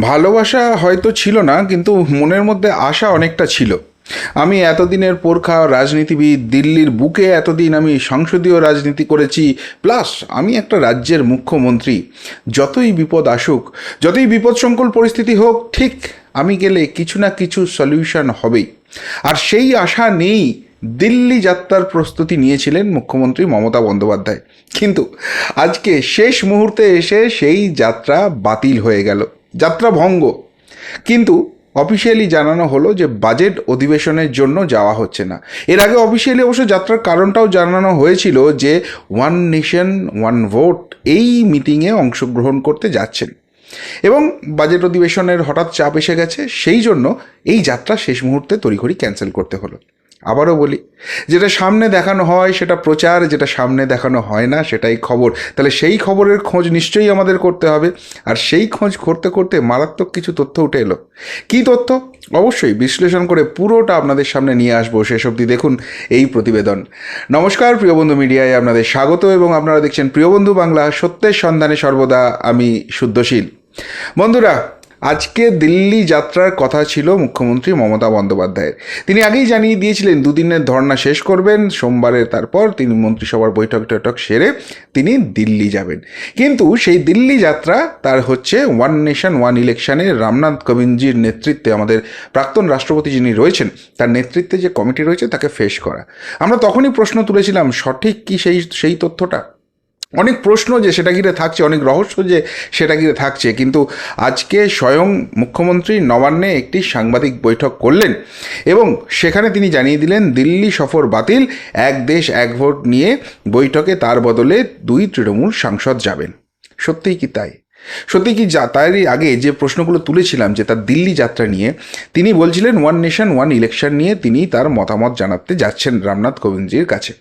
ভালোবাসা হয়তো ছিল না, কিন্তু মনের মধ্যে আশা অনেকটা ছিল। আমি এতদিনের পোরখা রাজনীতিবিদ, দিল্লির বুকে এতদিন আমি সংসদীয় রাজনীতি করেছি, প্লাস আমি একটা রাজ্যের মুখ্যমন্ত্রী। যতই বিপদ আসুক, যতই বিপদসংকুল পরিস্থিতি হোক, ঠিক আমি গেলে কিছু না কিছু সলিউশন হবেই। আর সেই আশা নেই দিল্লি যাত্রার প্রস্তুতি নিয়েছিলেন মুখ্যমন্ত্রী মমতা বন্দ্যোপাধ্যায়। কিন্তু আজকে শেষ মুহূর্তে এসে সেই যাত্রা বাতিল হয়ে গেল। যাত্রা ভঙ্গ কিন্তু অফিসিয়ালি জানানো হলো যে বাজেট অধিবেশনের জন্য যাওয়া হচ্ছে না। এর আগে অফিসিয়ালি অবশ্য যাত্রার কারণটাও জানানো হয়েছিল যে ওয়ান নেশন ওয়ান ভোট এই মিটিংয়ে অংশগ্রহণ করতে যাচ্ছেন। এবং বাজেট অধিবেশনের হঠাৎ চাপ এসে গেছে, সেই জন্য এই যাত্রা শেষ মুহূর্তে তড়িঘড়ি ক্যান্সেল করতে হলো। আবারও বলি, যেটা সামনে দেখানো হয় সেটা প্রচার, যেটা সামনে দেখানো হয় না সেটাই খবর। তাহলে সেই খবরের খোঁজ নিশ্চয়ই আমাদের করতে হবে। আর সেই খোঁজ করতে করতে মারাত্মক কিছু তথ্য উঠে এলো। কী তথ্য? অবশ্যই বিশ্লেষণ করে পুরোটা আপনাদের সামনে নিয়ে আসব শেষ অবধি। দেখুন এই প্রতিবেদন। নমস্কার প্রিয়বন্ধু মিডিয়ায় আপনাদের স্বাগত এবং আপনারা দেখছেন প্রিয়বন্ধু বাংলা সত্যের সন্ধানে সর্বদা আমি শুদ্ধশীল। বন্ধুরা আজকে দিল্লি যাত্রার কথা ছিল মুখ্যমন্ত্রী মমতা বন্দ্যোপাধ্যায়ের। তিনি আগেই জানিয়ে দিয়েছিলেন, দুদিনের ধর্না শেষ করবেন সোমবারের তারপর তিনি মন্ত্রিসভার বৈঠক টৈঠক সেরে তিনি দিল্লি যাবেন। কিন্তু সেই দিল্লি যাত্রা তার হচ্ছে ওয়ান নেশন, ওয়ান ইলেকশানে রামনাথ কোবিন্দজির নেতৃত্বে আমাদের প্রাক্তন রাষ্ট্রপতি যিনি রয়েছেন, তার নেতৃত্বে যে কমিটি রয়েছে তাকে ফেস করা। আমরা তখনই প্রশ্ন তুলেছিলাম, সঠিক কি সেই সেই তথ্যটা? অনেক প্রশ্ন যে সেটা ঘিরে থাকছে, অনেক রহস্য যে সেটা ঘিরে থাকছে। কিন্তু আজকে স্বয়ং মুখ্যমন্ত্রী নবান্নে একটি সাংবাদিক বৈঠক করলেন এবং সেখানে তিনি জানিয়ে দিলেন, দিল্লি সফর বাতিল, এক দেশ, এক ভোট নিয়ে বৈঠকে তার বদলে দুই তৃণমূল সাংসদ যাবেন। সত্যিই কি তাই? সত্যি কি যা, তারই আগে যে প্রশ্নগুলো তুলেছিলাম যে তার দিল্লি যাত্রা নিয়ে, তিনি বলছিলেন, ওয়ান নেশন, ওয়ান ইলেকশন নিয়ে তিনি তার মতামত জানাতে যাচ্ছেন রামনাথ কোবিন্দজির কাছে।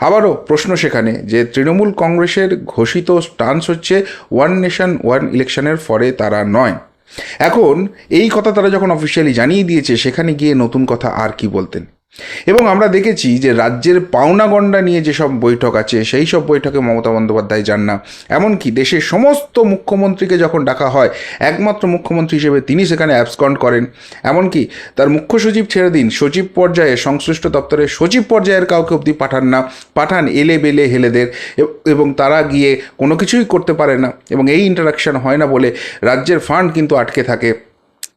আবারও প্রশ্ন সেখানে যে তৃণমূল কংগ্রেসের ঘোষিত স্টান্স হচ্ছে ওয়ান নেশন ওয়ান ইলেকশনের ফরে তারা নয়। এখন এই কথা তারা যখন অফিসিয়ালি জানিয়ে দিয়েছে, সেখানে গিয়ে নতুন কথা আর কি বলতেন? এবং আমরা দেখেছি যে রাজ্যের পাওনা গণ্ডা নিয়ে যেসব বৈঠক আছে, সেই সব বৈঠকে মমতা বন্দ্যোপাধ্যায় যান না। এমনকি দেশের সমস্ত মুখ্যমন্ত্রীকে যখন ডাকা হয়, একমাত্র মুখ্যমন্ত্রী হিসেবে তিনি সেখানে অ্যাবসকন্ড করেন। এমনকি তার মুখ্য সচিব ছেড়ে দিন, সচিব পর্যায়ে, সংশ্লিষ্ট দপ্তরের সচিব পর্যায়ের কাউকে অবধি পাঠান না। পাঠান এলে বেলে হেলেদের এবং তারা গিয়ে কোনো কিছুই করতে পারে না। এবং এই ইন্টারাকশন হয় না বলে রাজ্যের ফান্ড কিন্তু আটকে থাকে।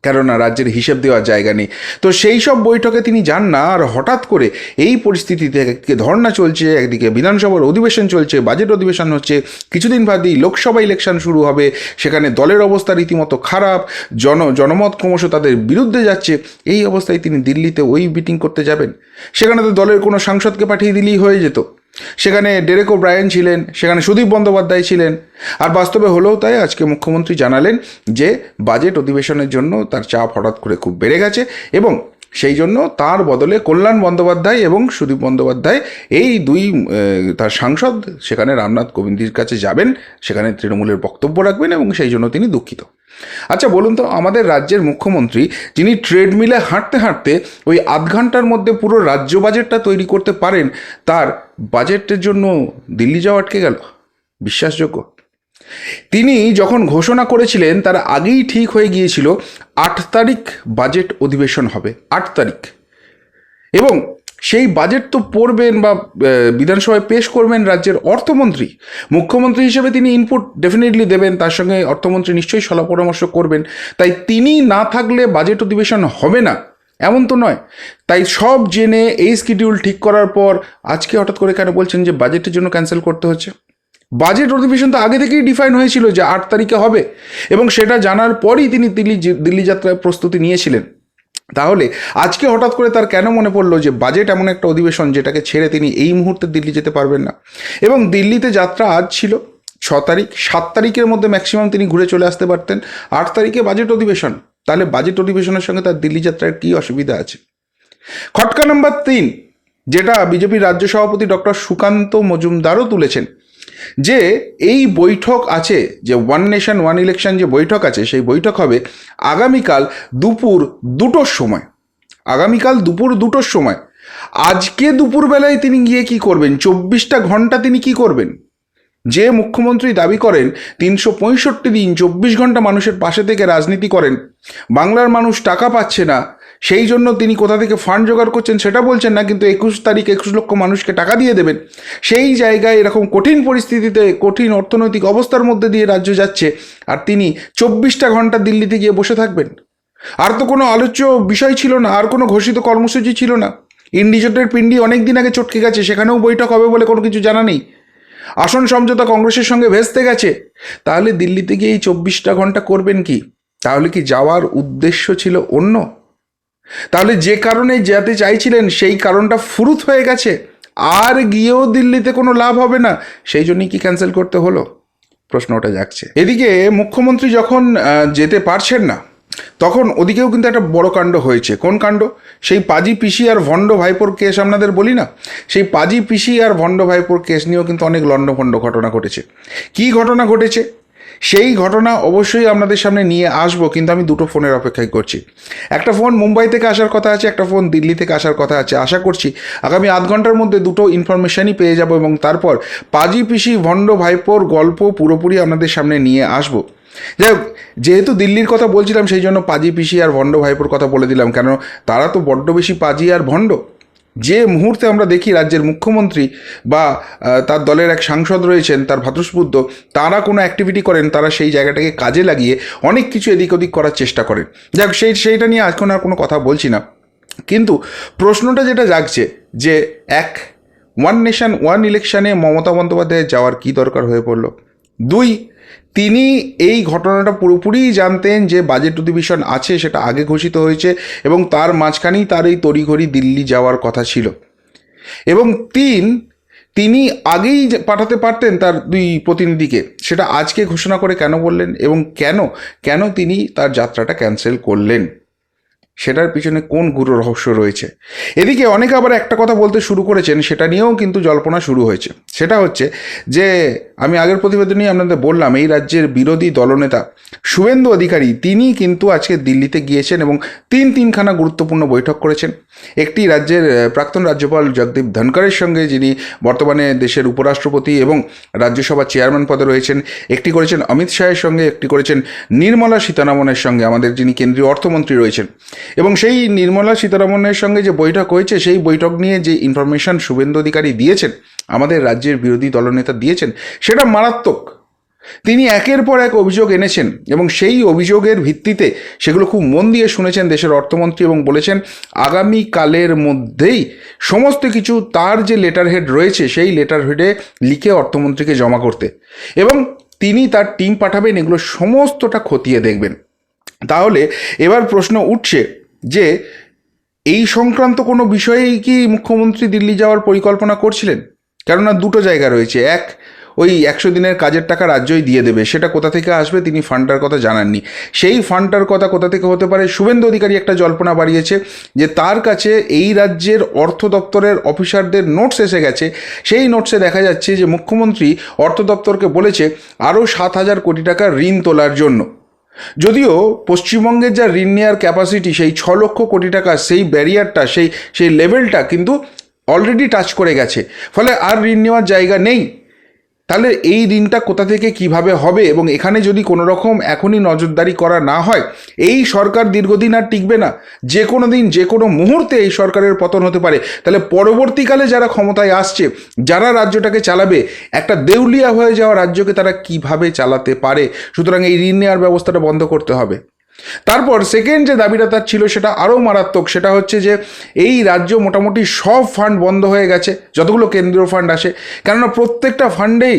কেননা রাজ্যের হিসেব দেওয়ার জায়গা নেই। তো সেই সব বৈঠকে তিনি যান না, আর হঠাৎ করে এই পরিস্থিতিতে একদিকে ধর্না চলছে, একদিকে বিধানসভার অধিবেশন চলছে বাজেট অধিবেশন হচ্ছে, কিছুদিন বাদেই লোকসভা ইলেকশন শুরু হবে, সেখানে দলের অবস্থা রীতিমতো খারাপ, জন, জনমত ক্রমশ তাদের বিরুদ্ধে যাচ্ছে, এই অবস্থায় তিনি দিল্লিতে ওই মিটিং করতে যাবেন? সেখানে তো দলের কোনো সাংসদকে পাঠিয়ে দিলেই হয়ে যেত। সেখানে ডেরেকো ব্রায়ন ছিলেন, সেখানে সুদীপ বন্দ্যোপাধ্যায় ছিলেন। আর বাস্তবে হলেও তাই আজকে মুখ্যমন্ত্রী জানালেন যে, বাজেট অধিবেশনের জন্য তার চাপ হঠাৎ করে খুব বেড়ে গেছে এবং সেই জন্য তার বদলে কল্যাণ বন্দ্যোপাধ্যায় এবং সুদীপ বন্দ্যোপাধ্যায় এই দুই তার সাংসদ সেখানে রামনাথ কোবিন্দির কাছে যাবেন, সেখানে তৃণমূলের বক্তব্য রাখবেন এবং সেই জন্য তিনি দুঃখিত। আচ্ছা বলুন তো, আমাদের রাজ্যের মুখ্যমন্ত্রী যিনি ট্রেডমিলে হাঁটতে হাঁটতে ওই আধ ঘণ্টার মধ্যে পুরো রাজ্য বাজেটটা তৈরি করতে পারেন, তার বাজেটের জন্য দিল্লি যাওয়া আটকে গেল? বিশ্বাসযোগ্য? তিনি যখন ঘোষণা করেছিলেন, তার আগেই ঠিক হয়ে গিয়েছিল, আট তারিখ বাজেট অধিবেশন হবে, আট তারিখ। এবং সেই বাজেট তো পড়বেন বা বিধানসভায় পেশ করবেন রাজ্যের অর্থমন্ত্রী। মুখ্যমন্ত্রী হিসেবে তিনি ইনপুট ডেফিনেটলি দেবেন, তার সঙ্গে অর্থমন্ত্রী নিশ্চয়ই সলা পরামর্শ করবেন। তাই তিনি না থাকলে বাজেট অধিবেশন হবে না, এমন তো নয়। তাই সব জেনে এই স্কিডিউল ঠিক করার পর, আজকে হঠাৎ করে কেন বলছেন যে বাজেটের জন্য ক্যান্সেল করতে হচ্ছে? বাজেট অধিবেশন তো আগে থেকেই ডিফাইন হয়েছিল যে আট তারিখে হবে, এবং সেটা জানার পরই তিনি দিল্লি দিল্লি যাত্রার প্রস্তুতি নিয়েছিলেন। তাহলে আজকে হঠাৎ করে তার কেন মনে পড়ল যে বাজেট এমন একটা অধিবেশন যেটাকে ছেড়ে তিনি এই মুহূর্তে দিল্লি যেতে পারবেন না? এবং দিল্লিতে যাত্রা আজ ছিল ছ তারিখ, সাত তারিখের মধ্যে ম্যাক্সিমাম তিনি ঘুরে চলে আসতে পারতেন। আট তারিখে বাজেট অধিবেশন, তাহলে বাজেট অধিবেশনের সঙ্গে তার দিল্লি যাত্রার কী অসুবিধা আছে? খটকা নাম্বার তিন, যেটা বিজেপির রাজ্য সভাপতি ডক্টর সুকান্ত মজুমদারও তুলেছেন যে এই বৈঠক আছে, যে ওয়ান নেশন ওয়ান ইলেকশন যে বৈঠক আছে, সেই বৈঠক হবে আগামীকাল দুপুর দুটোর সময়। আগামীকাল দুপুর দুটোর সময়। আজকে দুপুরবেলায় তিনি গিয়ে কি করবেন? চব্বিশটা ঘণ্টা তিনি কি করবেন? যে মুখ্যমন্ত্রী দাবি করেন, তিনশো পঁয়ষট্টি দিন, চব্বিশ ঘণ্টা মানুষের পাশে থেকে রাজনীতি করেন। বাংলার মানুষ টাকা পাচ্ছে না সেই জন্য তিনি কোথা থেকে ফান্ড জোগাড় করছেন সেটা বলছেন না, কিন্তু একুশ তারিখ একুশ লক্ষ মানুষকে টাকা দিয়ে দেবেন। সেই জায়গায় এরকম কঠিন পরিস্থিতিতে, কঠিন অর্থনৈতিক অবস্থার মধ্যে দিয়ে রাজ্য যাচ্ছে, আর তিনি চব্বিশটা ঘণ্টা দিল্লিতে গিয়ে বসে থাকবেন। আর তো কোনো আলোচ্য বিষয় ছিল না, আর কোনো ঘোষিত কর্মসূচি ছিল না। ইন্ডিজোটের পিন্ডি অনেক দিন আগে চটকে গেছে, সেখানেও বৈঠক হবে বলে কোনো কিছু জানা নেই। আসন সমঝোতা কংগ্রেসের সঙ্গে ভেস্তে গেছে। তাহলে দিল্লিতে গিয়ে এই চব্বিশটা ঘণ্টা করবেন কি? তাহলে কি যাওয়ার উদ্দেশ্য ছিল অন্য? তাহলে যে কারণে যেতে চাইছিলেন, সেই কারণটা ফুরুত হয়ে গেছে। আর গিয়েও দিল্লিতে কোনো লাভ হবে না। সেই জন্যই কি ক্যান্সেল করতে হলো? প্রশ্নটা যাচ্ছে। এদিকে মুখ্যমন্ত্রী যখন যেতে পারছেন না, তখন ওদিকেও কিন্তু একটা বড় কাণ্ড হয়েছে। কোন কাণ্ড? সেই পাজি পিসি আর ভণ্ড ভাইপোর কেস আপনাদের বলি না? সেই পাজি পিসি আর ভণ্ড ভাইপোর কেস নিয়েও কিন্তু অনেক লণ্ডভণ্ড ঘটনা ঘটেছে। কি ঘটনা ঘটেছে? সেই ঘটনা অবশ্যই আপনাদের সামনে নিয়ে আসব, কিন্তু আমি দুটো ফোনের অপেক্ষায় করছি। একটা ফোন মুম্বাই থেকে আসার কথা আছে, একটা ফোন দিল্লি থেকে আসার কথা আছে। আশা করছি আগামী আধ ঘণ্টার মধ্যে দুটো ইনফরমেশনই পেয়ে যাব এবং তারপর পাজি পিসি ভণ্ড ভাইপোর গল্প পুরোপুরি আপনাদের সামনে নিয়ে আসব। যাই হোক, যেহেতু দিল্লির কথা বলছিলাম, সেই জন্য পাজি পিসি আর ভণ্ড ভাইপোর কথা বলে দিলাম কেন তারা তো বড্ড বেশি পাজি আর ভণ্ড। যে মুহূর্তে আমরা দেখি রাজ্যের মুখ্যমন্ত্রী বা তার দলের এক সাংসদ রয়েছেন, তার ভাতৃস্পুদ্ধ তারা কোনো অ্যাক্টিভিটি করেন, তারা সেই জায়গাটাকে কাজে লাগিয়ে অনেক কিছু এদিক ওদিক করার চেষ্টা করেন। যাক, সেই, সেইটা নিয়ে এখন আর কোনো কথা বলছি না। কিন্তু প্রশ্নটা যেটা জাগছে যে, এক ওয়ান নেশন ওয়ান ইলেকশানে মমতা বন্দ্যোপাধ্যায় যাওয়ার কী দরকার হয়ে পড়ল? দুই তিনি এই ঘটনাটা পুরোপুরিই জানতেন যে বাজেট অধিবেশন আছে, সেটা আগে ঘোষিত হয়েছে এবং তার মাঝখানেই তার এই তড়িঘড়ি দিল্লি যাওয়ার কথা ছিল। এবং তিন, তিনি আগেই পাঠাতে পারতেন তার দুই প্রতিনিধিকে, সেটা আজকে ঘোষণা করে কেন বললেন এবং কেন কেন তিনি তার যাত্রাটা ক্যান্সেল করলেন? সেটার পিছনে কোন গুরু রহস্য রয়েছে? এদিকে অনেকে আবার একটা কথা বলতে শুরু করেছেন, সেটা নিয়েও কিন্তু জল্পনা শুরু হয়েছে। সেটা হচ্ছে যে, আমি আগের প্রতিবেদনেই আপনাদের বললাম, এই রাজ্যের বিরোধী দলনেতা শুভেন্দু অধিকারী, তিনি কিন্তু আজকে দিল্লিতে গিয়েছেন এবং তিন তিনখানা গুরুত্বপূর্ণ বৈঠক করেছেন। একটি রাজ্যের প্রাক্তন রাজ্যপাল জগদীপ ধনকরের সঙ্গে, যিনি বর্তমানে দেশের উপরাষ্ট্রপতি এবং রাজ্যসভা চেয়ারম্যান পদে রয়েছেন। একটি করেছেন অমিত শাহের সঙ্গে, একটি করেছেন নির্মলা সীতারামনের সঙ্গে, আমাদের যিনি কেন্দ্রীয় অর্থমন্ত্রী রয়েছেন। এবং সেই নির্মলা সীতারামনের সঙ্গে যে বৈঠক হয়েছে, সেই বৈঠক নিয়ে যে ইনফরমেশন শুভেন্দু অধিকারী দিয়েছেন, আমাদের রাজ্যের বিরোধী দলনেতা দিয়েছেন, সেটা মারাত্মক। তিনি একের পর এক অভিযোগ এনেছেন এবং সেই অভিযোগের ভিত্তিতে সেগুলো খুব মন দিয়ে শুনেছেন দেশের অর্থমন্ত্রী এবং বলেছেন, আগামী কালের মধ্যেই সমস্ত কিছু তার যে লেটার হেড রয়েছে, সেই লেটার হেডে লিখে অর্থমন্ত্রীকে জমা করতে। এবং তিনি তার টিম পাঠাবেন, এগুলো সমস্তটা খতিয়ে দেখবেন। তাহলে এবার প্রশ্ন উঠছে যে এই সংক্রান্ত কোনো বিষয়েই কি মুখ্যমন্ত্রী দিল্লি যাওয়ার পরিকল্পনা করছিলেন? কেননা দুটো জায়গা রয়েছে। এক, ওই একশো দিনের কাজের টাকা রাজ্যই দিয়ে দেবে। সেটা কোথা থেকে আসবে তিনি ফান্ডটার কথা জানাননি। সেই ফান্ডটার কথা কোথা থেকে হতে পারে শুভেন্দু অধিকারী একটা জল্পনা বাড়িয়েছে যে তার কাছে এই রাজ্যের অর্থ দপ্তরের অফিসারদের নোটস এসে গেছে। সেই নোটসে দেখা যাচ্ছে যে মুখ্যমন্ত্রী অর্থ দপ্তরকে বলেছে আরও সাত হাজার কোটি টাকা ঋণ তোলার জন্য। যদিও পশ্চিমবঙ্গের যা ঋণ নেওয়ার ক্যাপাসিটি সেই ছ লক্ষ কোটি টাকা, সেই ব্যারিয়ারটা সেই সেই লেভেলটা কিন্তু অলরেডি টাচ করে গেছে। ফলে আর ঋণ নেওয়ার জায়গা নেই। তাহলে এই ঋণটা কোথা থেকে কীভাবে হবে এবং এখানে যদি কোনো রকম এখনই নজরদারি করা না হয়, এই সরকার দীর্ঘদিন আর টিকবে না। যে কোনো দিন, যে কোনো মুহূর্তে এই সরকারের পতন হতে পারে। তাহলে পরবর্তীকালে যারা ক্ষমতায় আসছে, যারা রাজ্যটাকে চালাবে, একটা দেউলিয়া হয়ে যাওয়া রাজ্যকে তারা কীভাবে চালাতে পারে? সুতরাং এই ঋণ নেওয়ার ব্যবস্থাটা বন্ধ করতে হবে। তারপর সেকেন্ড যে দাবিটা তার ছিল সেটা আরও মারাত্মক, সেটা হচ্ছে যে এই রাজ্য মোটামুটি সব ফান্ড বন্ধ হয়ে গেছে, যতগুলো কেন্দ্রীয় ফান্ড আসে। কেননা প্রত্যেকটা ফান্ডেই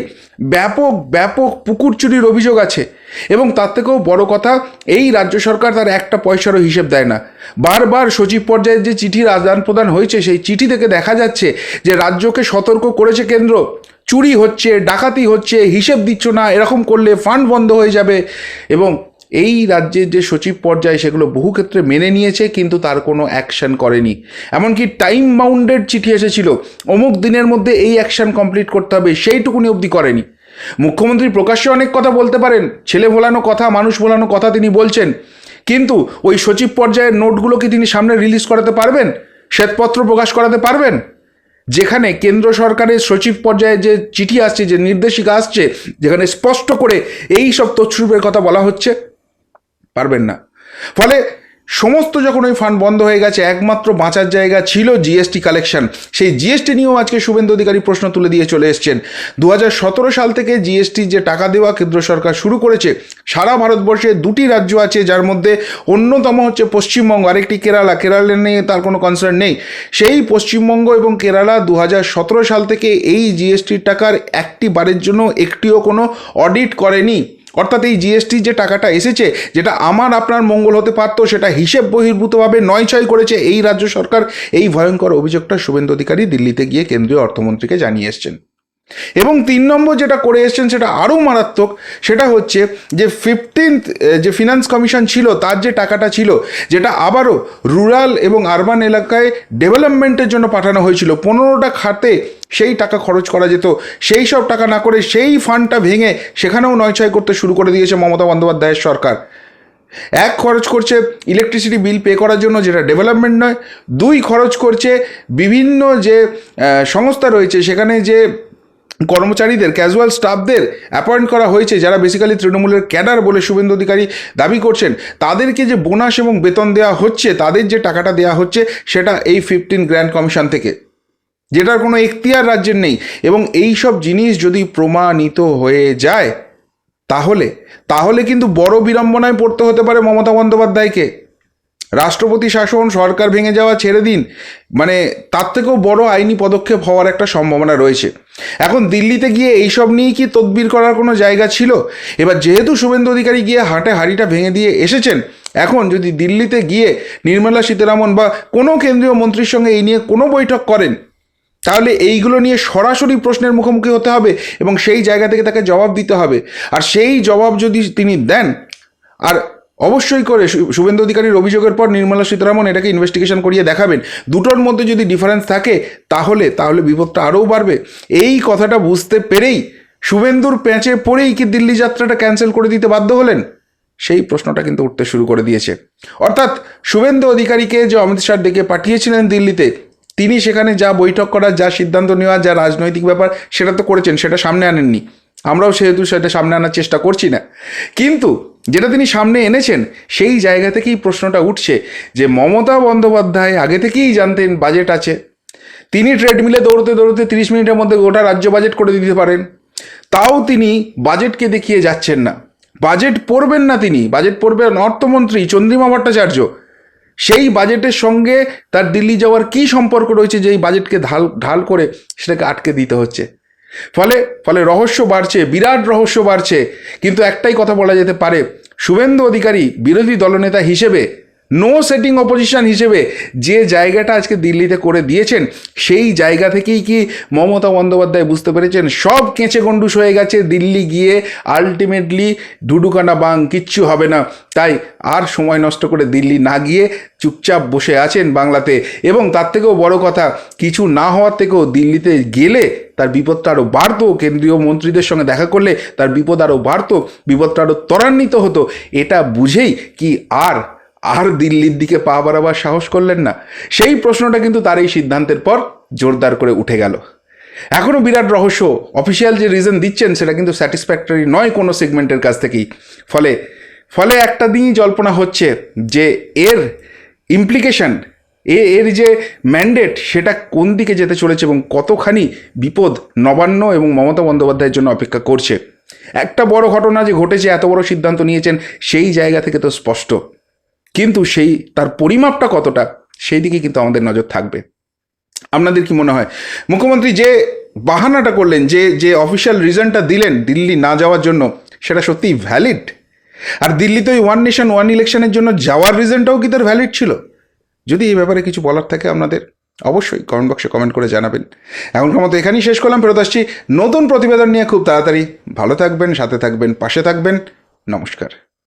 ব্যাপক ব্যাপক পুকুর চুরির অভিযোগ আছে এবং তার থেকেও বড় কথা, এই রাজ্য সরকার তার একটা পয়সারও হিসেব দেয় না। বারবার সচিব পর্যায়ে যে চিঠির আদান প্রদান হয়েছে, সেই চিঠি থেকে দেখা যাচ্ছে যে রাজ্যকে সতর্ক করেছে কেন্দ্র। চুরি হচ্ছে, ডাকাতি হচ্ছে, হিসেব দিচ্ছ না, এরকম করলে ফান্ড বন্ধ হয়ে যাবে এবং এই রাজ্যের যে সচিব পর্যায়ে, সেগুলো বহু ক্ষেত্রে মেনে নিয়েছে, কিন্তু তার কোনো অ্যাকশন করেনি। এমনকি টাইম বাউন্ডেড চিঠি এসেছিল, অমুক দিনের মধ্যে এই অ্যাকশন কমপ্লিট করতে হবে, সেইটুকুনি অবধি করেনি। মুখ্যমন্ত্রী প্রকাশ্যে অনেক কথা বলতে পারেন, ছেলে ভোলানো কথা, মানুষ ভোলানো কথা তিনি বলছেন, কিন্তু ওই সচিব পর্যায়ের নোটগুলো কি তিনি সামনে রিলিজ করাতে পারবেন? শ্বেতপত্র প্রকাশ করাতে পারবেন? যেখানে কেন্দ্র সরকারের সচিব পর্যায়ে যে চিঠি আসছে, যে নির্দেশিকা আসছে, যেখানে স্পষ্ট করে এই সব তছরূপের কথা বলা হচ্ছে পারবেন না। ফলে সমস্ত যখন ওই ফান্ড বন্ধ হয়ে গেছে, একমাত্র বাঁচার জায়গা ছিল জিএসটি কালেকশন সেই জিএসটি নিয়েও আজকে শুভেন্দু অধিকারী প্রশ্ন তুলে দিয়ে চলে এসছেন। দু হাজার সতেরো সাল থেকে জিএসটি যে টাকা দেওয়া কেন্দ্র সরকার শুরু করেছে, সারা ভারতবর্ষে দুটি রাজ্য আছে যার মধ্যে অন্যতম হচ্ছে পশ্চিমবঙ্গ। আরেকটি কেরালা। কেরালা নিয়ে তার কোনো কনসার্ন নেই। সেই পশ্চিমবঙ্গ এবং কেরালা দু হাজার সতেরো সাল থেকে এই জিএসটির টাকার একটি বারের জন্য একটিও কোনো অডিট করেনি। অর্থাৎ এই জিএসটি যে টাকাটা এসেছে, যেটা আমার আপনার মঙ্গল হতে পারতো, সেটা হিসেব বহির্ভূতভাবে নয় ছয় করেছে, এই রাজ্য সরকার এই ভয়ঙ্কর অভিযোগটা শুভেন্দু অধিকারী দিল্লিতে গিয়ে কেন্দ্রীয় অর্থমন্ত্রীকে জানিয়ে এসছেন। এবং তিন নম্বর যেটা করে এসছেন, সেটা আরও মারাত্মক, সেটা হচ্ছে যে ফিফটিন্থ যে ফিনান্স কমিশন ছিল, তার যে টাকাটা ছিল, যেটা আবারও রুরাল এবং আরবান এলাকায় ডেভেলপমেন্টের জন্য পাঠানো হয়েছিল। পনেরোটা খাতে সেই টাকা খরচ করা যেত। সেই সব টাকা না করে সেই ফান্ডটা ভেঙে সেখানেও নয় ছয় করতে শুরু করে দিয়েছে মমতা বন্দ্যোপাধ্যায়ের সরকার। এক খরচ করছে ইলেকট্রিসিটি বিল পে করার জন্য, যেটা ডেভেলপমেন্ট নয়, দুই খরচ করছে বিভিন্ন যে সংস্থা রয়েছে, সেখানে যে কর্মচারীদের ক্যাজুয়াল স্টাফদের অ্যাপয়েন্ট করা হয়েছে, যারা বেসিক্যালি তৃণমূলের ক্যাডার বলে শুভেন্দু অধিকারী দাবি করছেন, তাদেরকে যে বোনাস এবং বেতন দেওয়া হচ্ছে, তাদের যে টাকাটা দেওয়া হচ্ছে, সেটা এই ফিফটিন গ্র্যান্ড কমিশন থেকে। যেটার কোনো এখতিয়ার রাজ্যের নেই। এবং এই সব জিনিস যদি প্রমাণিত হয়ে যায়, তাহলে তাহলে কিন্তু বড় বিড়ম্বনায় পড়তে হতে পারে মমতা বন্দ্যোপাধ্যায়কে। রাষ্ট্রপতি শাসন, সরকার ভেঙে যাওয়া ছেড়ে দিন মানে তার থেকেও বড় আইনি পদক্ষেপ হওয়ার একটা সম্ভাবনা রয়েছে। এখন দিল্লিতে গিয়ে এইসব নিয়েই কি তদবির করার কোনো জায়গা ছিল? এবার যেহেতু শুভেন্দু অধিকারী গিয়ে হাটে হাড়িটা ভেঙে দিয়ে এসেছেন, এখন যদি দিল্লিতে গিয়ে নির্মলা সীতারামন বা কোনো কেন্দ্রীয় মন্ত্রীর সঙ্গে এই নিয়ে কোনো বৈঠক করেন তাহলে এইগুলো নিয়ে সরাসরি প্রশ্নের মুখোমুখি হতে হবে এবং সেই জায়গা থেকে তাকে জবাব দিতে হবে। আর সেই জবাব যদি তিনি দেন, আর অবশ্যই করে শুভেন্দু অধিকারীর অভিযোগের পর নির্মলা সীতারামন এটাকে ইনভেস্টিগেশন করিয়ে দেখাবেন। দুটোর মধ্যে যদি ডিফারেন্স থাকে, তাহলে তাহলে বিপদটা আরও বাড়বে। এই কথাটা বুঝতে পেরেই শুভেন্দুর প্যাঁচে পড়েই কি দিল্লি যাত্রাটা ক্যান্সেল করে দিতে বাধ্য হলেন? সেই প্রশ্নটা কিন্তু উঠতে শুরু করে দিয়েছে। অর্থাৎ শুভেন্দু অধিকারীকে যে অমিত শাহ ডেকে পাঠিয়েছিলেন দিল্লিতে তিনি সেখানে যা বৈঠক করার, যা সিদ্ধান্ত নেওয়া যা রাজনৈতিক ব্যাপার, সেটা তো করেছেন, সেটা সামনে আনেননি। আমরাও সেহেতু সেটা সামনে আনার চেষ্টা করছি না। কিন্তু যেটা তিনি সামনে এনেছেন, সেই জায়গা থেকেই প্রশ্নটা উঠছে যে মমতা বন্দ্যোপাধ্যায় আগে থেকেই জানতেন বাজেট আছে। তিনি ট্রেডমিলে দৌড়তে দৌড়তে তিরিশ মিনিটের মধ্যে গোটা রাজ্য বাজেট করে দিতে পারেন। তাও তিনি বাজেটকে দেখিয়ে যাচ্ছেন না। বাজেট পড়বেন না তিনি। বাজেট পড়বেন অর্থমন্ত্রী চন্দ্রিমা ভট্টাচার্য। সেই বাজেটের সঙ্গে তার দিল্লি যাওয়ার কি সম্পর্ক রয়েছে যে এই বাজেটকে ঢাল ঢাল করে সেটাকে আটকে দিতে হচ্ছে? ফলে ফলে রহস্য বাড়ছে, বিরাট রহস্য বাড়ছে। কিন্তু একটাই কথা বলা যেতে পারে, শুভেন্দু অধিকারী বিরোধী দলনেতা হিসেবে নো সেটিং অপোজিশন হিসেবে যে জায়গাটা আজকে দিল্লিতে করে দিয়েছেন, সেই জায়গা থেকেই কি মমতা বন্দ্যোপাধ্যায় বুঝতে পেরেছেন? সব কেঁচে গন্ডুস হয়ে গেছে, দিল্লি গিয়ে আলটিমেটলি ডুডুকানা বাং কিচ্ছু হবে না। তাই আর সময় নষ্ট করে দিল্লি না গিয়ে চুপচাপ বসে আছেন বাংলাতে। এবং তার থেকেও বড় কথা, কিছু না হওয়ার থেকেও দিল্লিতে গেলে তার বিপদটা আরও বাড়তো। কেন্দ্রীয় মন্ত্রীদের সঙ্গে দেখা করলে তার বিপদ আরও বাড়তো, বিপদটা আরও ত্বরান্বিত হতো। এটা বুঝেই কি আর আর দিল্লির দিকে পা বাড়াবার সাহস করলেন না? সেই প্রশ্নটা কিন্তু তার এই সিদ্ধান্তের পর জোরদার করে উঠে গেল। এখনও বিরাট রহস্য, অফিসিয়াল যে রিজন দিচ্ছেন সেটা কিন্তু স্যাটিসফ্যাক্টরি নয় কোনো সেগমেন্টের কাছ থেকেই। ফলে ফলে একটা দিনই জল্পনা হচ্ছে যে এর ইমপ্লিকেশন এ, এর যে ম্যান্ডেট সেটা কোন দিকে যেতে চলেছে এবং কতখানি বিপদ নবান্ন এবং মমতা বন্দ্যোপাধ্যায়ের জন্য অপেক্ষা করছে? একটা বড় ঘটনা যে ঘটেছে, এত বড় সিদ্ধান্ত নিয়েছেন, সেই জায়গা থেকে তো স্পষ্ট। কিন্তু সেই, তার পরিমাপটা কতটা, সেই দিকে কিন্তু আমাদের নজর থাকবে। আপনাদের কি মনে হয়? মুখ্যমন্ত্রী যে বাহানাটা করলেন, যে যে অফিসিয়াল রিজনটা দিলেন দিল্লি না যাওয়ার জন্য, সেটা সত্যিই ভ্যালিড আর দিল্লিতে ওই ওয়ান নেশন ওয়ান ইলেকশনের জন্য যাওয়ার রিজনটাও কি তার ভ্যালিড ছিল? যদি এই ব্যাপারে কিছু বলার থাকে আপনাদের, অবশ্যই কমেন্ট বক্সে কমেন্ট করে জানাবেন। এখনকার মতো এখানেই শেষ করলাম, ফেরত আসছি নতুন প্রতিবেদন নিয়ে খুব তাড়াতাড়ি। ভালো থাকবেন, সাথে থাকবেন, পাশে থাকবেন। নমস্কার।